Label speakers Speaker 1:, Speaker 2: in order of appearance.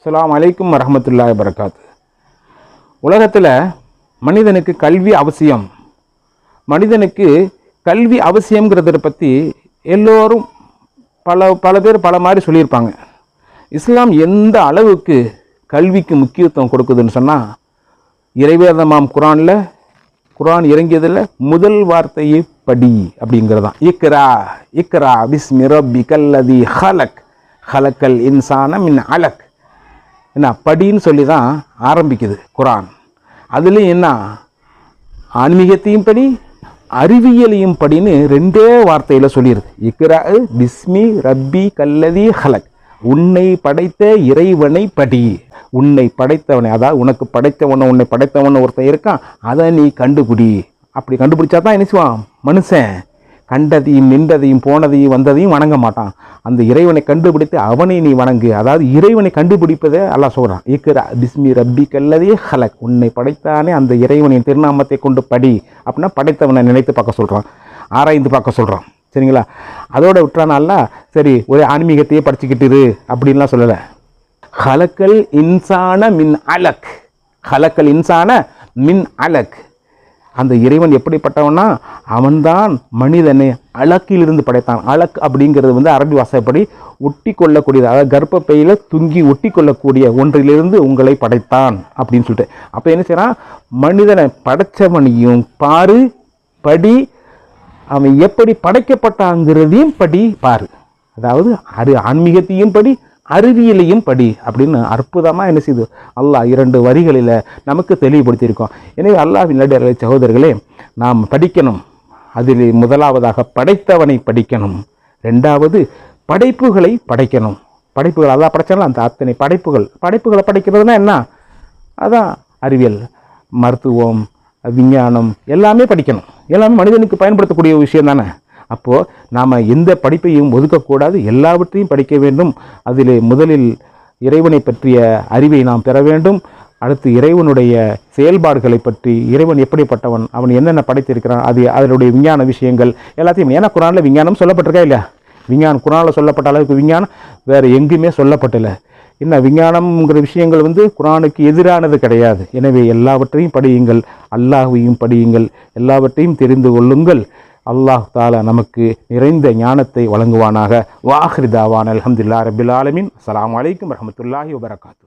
Speaker 1: அஸ்ஸலாமு அலைக்கும் வரமத்துல்லா வரகாத்து உலகத்தில் மனிதனுக்கு கல்வி அவசியம். மனிதனுக்கு கல்வி அவசியங்கிறத பற்றி எல்லோரும் பல பல பேர் பல மாதிரி சொல்லியிருப்பாங்க. இஸ்லாம் எந்த அளவுக்கு கல்விக்கு முக்கியத்துவம் கொடுக்குதுன்னு சொன்னால் இறைவேதமாம் குரானில் குரான் இறங்கியதில் முதல் வார்த்தையே படி அப்படிங்கிறது தான் இக்ரா இக்ரா பிஸ்மி ரப்பி கல்லதி ஹலக் ஹலக்கல் இன்சான மின் அலக். என்ன படின்னு சொல்லி தான் ஆரம்பிக்குது குரான். அதுலேயும் என்ன ஆன்மீகத்தையும் படி அறிவியலையும் படின்னு ரெண்டே வார்த்தையில் சொல்லிடுது இக்ரா பிஸ்மி ரப்பி கல்லதி ஹலக். உன்னை படைத்த இறைவனை படி. உன்னை படைத்தவனை அதாவது உனக்கு படைத்தவனை உன்னை படைத்தவன் ஒருத்தன் இருக்கான் அதை நீ கண்டுபிடி. அப்படி கண்டுபிடிச்சா தான் என்ன செய்வான்? மனுஷன். கண்டதையும் நின்றதையும் போனதையும் வந்ததையும் வணங்க மாட்டான். அந்த இறைவனை கண்டுபிடித்து அவனை நீ வணங்கு. அதாவது இறைவனை கண்டுபிடிப்பதே அல்லாஹ் சொல்கிறான் இக்கிற பிஸ்மி ரப்பி கல்லதே ஹலக். உன்னை படைத்தானே அந்த இறைவனின் திருநாமத்தை கொண்டு படி அப்படின்னா படைத்தவனை நினைத்து பார்க்க சொல்கிறான் ஆராய்ந்து பார்க்க சொல்கிறான் சரிங்களா? அதோட விட்டுறானால சரி ஒரு ஆன்மீகத்தையே படிச்சுக்கிட்டு இரு அப்படின்லாம் சொல்லலை. ஹலக்கல் இன்சான மின் அலக். ஹலக்கல் இன்சான மின் அலக். அந்த இறைவன் எப்படிப்பட்டவனா அவன்தான் மனிதனை அழக்கிலிருந்து படைத்தான். அழக் அப்படிங்கிறது வந்து அரபி வாசப்படி ஒட்டி கொள்ளக்கூடியது அதாவது கர்ப்பப்பையில் துங்கி ஒட்டி கொள்ளக்கூடிய ஒன்றிலிருந்து உங்களை படைத்தான் அப்படின்னு சொல்லிட்டு. அப்போ என்ன செய்கிறான் மனிதனை படைச்சவனையும் பாரு படி அவன் எப்படி படைக்கப்பட்டாங்கிறதையும் படி பாரு. அதாவது அரு ஆன்மீகத்தையும் படி அறிவியலையும் படி அப்படின்னு அற்புதமாக என்ன செய்யுது அல்லாஹ் இரண்டு வரிகளில் நமக்கு தெளிவுபடுத்தியிருக்கோம் எனவே அல்லாஹின் நடிகர்களே சகோதரர்களே நாம் படிக்கணும். அதில் முதலாவதாக படைத்தவனை படிக்கணும். ரெண்டாவது படைப்புகளை படைக்கணும். படைப்புகள் அதான் படைச்சாலும் அந்த அத்தனை படைப்புகள். படைப்புகளை படைக்கிறதுனா என்ன? அதான் அறிவியல் மருத்துவம் விஞ்ஞானம் எல்லாமே படிக்கணும். எல்லாமே மனிதனுக்கு பயன்படுத்தக்கூடிய விஷயம் தானே அப்போது நாம் எந்த படிப்பையும் ஒதுக்கக்கூடாது. எல்லாவற்றையும் படிக்க வேண்டும். அதில் முதலில் இறைவனை பற்றிய அறிவை நாம் பெற வேண்டும். அடுத்து இறைவனுடைய செயல்பாடுகளை பற்றி இறைவன் எப்படிப்பட்டவன் அவன் என்னென்ன படைத்திருக்கிறான் அது அதனுடைய விஞ்ஞான விஷயங்கள் எல்லாத்தையும் ஏன்னா குரானில் விஞ்ஞானம் சொல்லப்பட்டிருக்கா இல்லையா? விஞ்ஞானம் குரானில் சொல்லப்பட்ட அளவுக்கு விஞ்ஞானம் வேறு எங்கேயுமே சொல்லப்பட்டில்லை என்ன விஞ்ஞானம்ங்கிற விஷயங்கள் வந்து குரானுக்கு எதிரானது கிடையாது. எனவே எல்லாவற்றையும் படியுங்கள் அல்லாஹையும் படியுங்கள் எல்லாவற்றையும் தெரிந்து கொள்ளுங்கள். அல்லாஹ் தாலா நமக்கு நிறைந்த ஞானத்தை வழங்குவானாக. வாஹ்ரிதாவான் அலமதுல்லா ரபில் ஆலமின். அலாம் வலைக்கம் வரமத்துல்லாஹி வபரகாத்து.